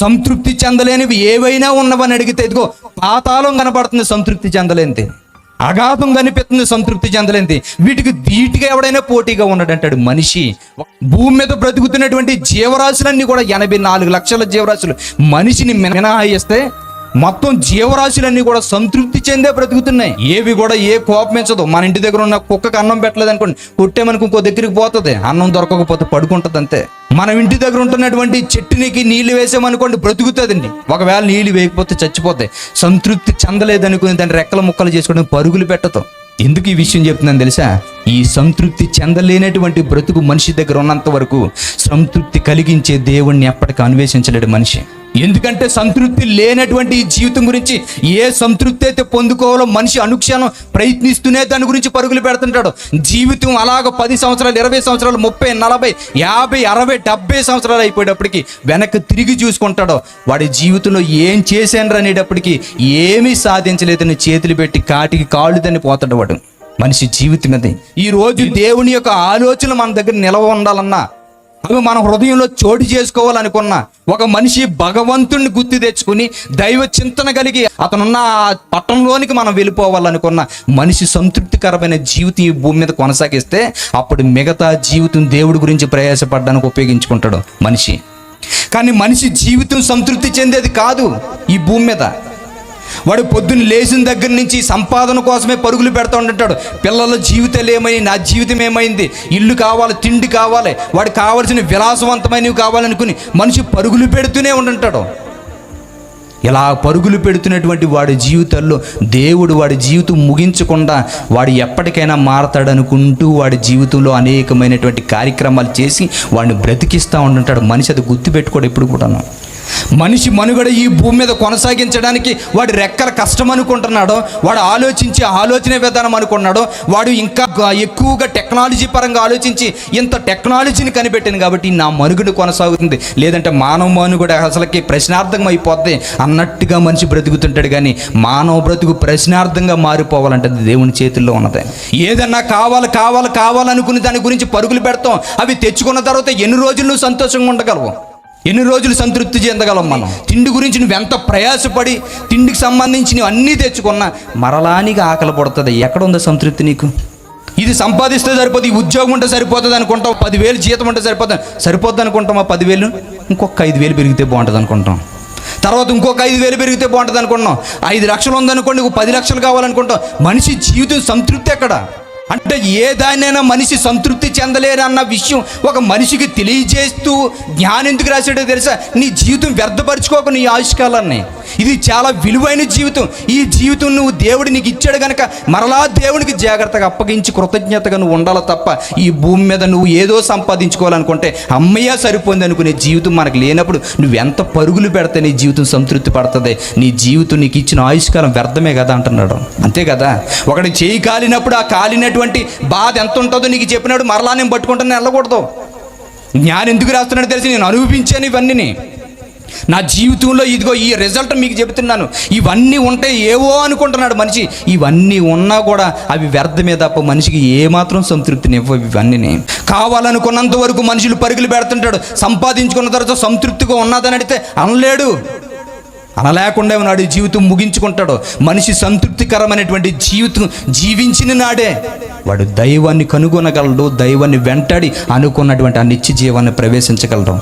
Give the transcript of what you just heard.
సంతృప్తి చెందలేనివి ఏవైనా ఉన్నవని అడిగితే ఇదిగో పాతాళం కనబడుతుంది సంతృప్తి చెందలేనిది. అగాధం కనిపిస్తుంది సంతృప్తి చెందలేనిది. వీటికి ధీటుగా ఎవడైనా పోటీగా ఉన్నాడంటాడు మనిషి. భూమి మీద బ్రతుకుతున్నటువంటి జీవరాశులన్నీ కూడా ఎనభై నాలుగు లక్షల జీవరాశులు. మనిషిని మినహాయిస్తే మొత్తం జీవరాశులన్నీ కూడా సంతృప్తి చెందే బ్రతుకుతున్నాయి. ఏవి కూడా ఏ కోపమించదు మన ఇంటి దగ్గర ఉన్న కుక్కకు అన్నం పెట్టలేదు అనుకోండి కొట్టేమనుకో ఇంకో దగ్గరికి పోతుంది. అన్నం దొరకకపోతే పడుకుంటుంది అంతే. మనం ఇంటి దగ్గర ఉంటున్నటువంటి చెట్టునికి నీళ్ళు వేసామనుకోండి బ్రతుకుతుందండి. ఒకవేళ నీళ్ళు వేయకపోతే చచ్చిపోతాయి. సంతృప్తి చెందలేదనుకుని దాన్ని రెక్కల ముక్కలు చేసుకోవడం పరుగులు పెట్టదు ఎందుకు ఈ విషయం చెప్తున్నాను తెలుసా? ఈ సంతృప్తి చెందలేనటువంటి బ్రతుకు మనిషి దగ్గర ఉన్నంత వరకు సంతృప్తి కలిగించే దేవుణ్ణి ఎప్పటికీ అన్వేషించలేడు మనిషి. ఎందుకంటే సంతృప్తి లేనటువంటి ఈ జీవితం గురించి ఏ సంతృప్తి అయితే పొందుకోవాలో మనిషి అనుక్షణం ప్రయత్నిస్తూనే దాని గురించి పరుగులు పెడుతుంటాడు. జీవితం అలాగ పది సంవత్సరాలు ఇరవై సంవత్సరాలు ముప్పై నలభై యాభై అరవై డెబ్బై సంవత్సరాలు అయిపోయేటప్పటికి వెనక్కి తిరిగి చూసుకుంటాడో. వాడి జీవితంలో ఏం చేశాను అనేటప్పటికి ఏమీ సాధించలేదని చేతులు పెట్టి కాటికి కాళ్ళు దాన్ని పోతాడు వాడు. మనిషి జీవితం అది ఈ రోజు దేవుని యొక్క ఆలోచన మన దగ్గర నిలవ ఉండాలన్నా అవి మన హృదయంలో చోటు చేసుకోవాలనుకున్న ఒక మనిషి భగవంతుణ్ణి గుర్తు తెచ్చుకుని దైవ చింతన కలిగి అతనున్న ఆ పట్టణంలోనికి మనం వెళ్ళిపోవాలనుకున్న మనిషి సంతృప్తికరమైన జీవితం ఈ భూమి మీద కొనసాగిస్తే అప్పుడు మిగతా జీవితం దేవుడి గురించి ప్రయాసపడడానికి ఉపయోగించుకుంటాడు మనిషి. కానీ మనిషి జీవితం సంతృప్తి చెందేది కాదు ఈ భూమి మీద. వాడు పొద్దున్న లేచిన దగ్గర నుంచి సంపాదన కోసమే పరుగులు పెడతా ఉంటాడు పిల్లల జీవితాలు ఏమైంది? నా జీవితం ఏమైంది? ఇల్లు కావాలి తిండి కావాలి వాడు కావాల్సిన విలాసవంతమైనవి కావాలనుకుని మనిషి పరుగులు పెడుతూనే ఉంటుంటాడు. ఇలా పరుగులు పెడుతున్నటువంటి వాడి జీవితాల్లో దేవుడు వాడి జీవితం ముగించకుండా వాడు ఎప్పటికైనా మారతాడనుకుంటూ వాడి జీవితంలో అనేకమైనటువంటి కార్యక్రమాలు చేసి వాడిని బ్రతికిస్తూ ఉంటుంటాడు. మనిషి అది గుర్తుపెట్టుకోడు ఎప్పుడు కూడాను. మనిషి మనుగడ ఈ భూమి మీద కొనసాగించడానికి వాడు రెక్కల కష్టం అనుకుంటున్నాడో వాడు ఆలోచించి ఆలోచన విధానం అనుకున్నాడో వాడు ఇంకా ఎక్కువగా టెక్నాలజీ పరంగా ఆలోచించి ఇంత టెక్నాలజీని కనిపెట్టింది కాబట్టి నా మనుగడ కొనసాగుతుంది. లేదంటే మానవ మనుగడ అసలుకి ప్రశ్నార్థం అయిపోద్ది అన్నట్టుగా మనిషి బ్రతుకుతుంటాడు కానీ మానవ బ్రతుకు ప్రశ్నార్థంగా మారిపోవాలంటే దేవుని చేతుల్లో ఉన్నది. ఏదన్నా కావాలి కావాలి కావాలనుకుని దాని గురించి పరుగులు పెడతాం అవి తెచ్చుకున్న తర్వాత ఎన్ని రోజులు నువ్వు సంతోషంగా ఉండగలవు? ఎన్ని రోజులు సంతృప్తి చెందగలం మనం? తిండి గురించి నువ్వు ఎంత ప్రయాసపడి తిండికి సంబంధించి నువ్వు అన్నీ తెచ్చుకున్నా మరలానికి ఆకలి పడుతుంది. ఎక్కడ ఉందో సంతృప్తి నీకు? ఇది సంపాదిస్తే సరిపోతుంది ఈ ఉద్యోగం ఉంటే సరిపోతుంది అనుకుంటాం పదివేలు జీతం ఉంటే సరిపోతుంది సరిపోద్ది అనుకుంటాం ఆ పదివేలు? ఇంకొక ఐదు వేలు పెరిగితే బాగుంటుంది అనుకుంటాం. తర్వాత ఇంకొక ఐదు వేలు పెరిగితే బాగుంటుంది అనుకుంటున్నాం. ఐదు లక్షలు ఉందనుకోండి ఇంకో పది లక్షలు కావాలనుకుంటాం. మనిషి జీవితం సంతృప్తి ఎక్కడ? అంటే ఏ మనిషి సంతృప్తి చెందలేరు అన్న విషయం ఒక మనిషికి తెలియజేస్తూ జ్ఞానం ఎందుకు రాశాడో తెలుసా? నీ జీవితం వ్యర్థపరుచుకోక నీ ఆయుష్కాలాన్ని. ఇది చాలా విలువైన జీవితం. ఈ జీవితం నువ్వు దేవుడు నీకు ఇచ్చాడు కనుక మరలా దేవునికి జాగ్రత్తగా అప్పగించి కృతజ్ఞతగా నువ్వు ఉండాలి తప్ప ఈ భూమి మీద నువ్వు ఏదో సంపాదించుకోవాలనుకుంటే అమ్మయ్య సరిపోయింది అనుకునే జీవితం మనకు లేనప్పుడు నువ్వు ఎంత పరుగులు పెడితే నీ జీవితం సంతృప్తి పడుతుంది. నీ జీవితం నీకు ఇచ్చిన ఆయుష్కాలం వ్యర్థమే కదా అంటున్నాడు. అంతే కదా? ఒకటి చేయి కాలినప్పుడు ఆ కాలినటువంటి బాధ ఎంత ఉంటుందో నీకు చెప్పినాడు మరలా నేను పట్టుకుంటాను వెళ్ళకూడదు. జ్ఞానం ఎందుకు రాస్తున్నాడు తెలిసి నేను అనుభవించాను ఇవన్నీ నా జీవితంలో ఇదిగో ఈ రిజల్ట్ మీకు చెబుతున్నాను. ఇవన్నీ ఉంటే ఏవో అనుకుంటున్నాడు మనిషి. ఇవన్నీ ఉన్నా కూడా అవి వ్యర్థమే తప్ప మనిషికి ఏమాత్రం సంతృప్తిని ఇవ్వవు ఇవన్నీ కావాలనుకున్నంత వరకు మనుషులు పరుగులు పెడుతుంటాడు. సంపాదించుకున్న తర్వాత సంతృప్తిగా ఉన్నదని అడిగితే అనలేడు. అనలేకుండా ఉన్నాడు. ఈ జీవితం ముగించుకుంటాడు. మనిషి సంతృప్తికరమైనటువంటి జీవితం జీవించిన నాడే వాడు దైవాన్ని కనుగొనగలడు దైవాన్ని వెంటాడి అనుకున్నటువంటి ఆ నిత్య జీవాన్ని ప్రవేశించగలడు.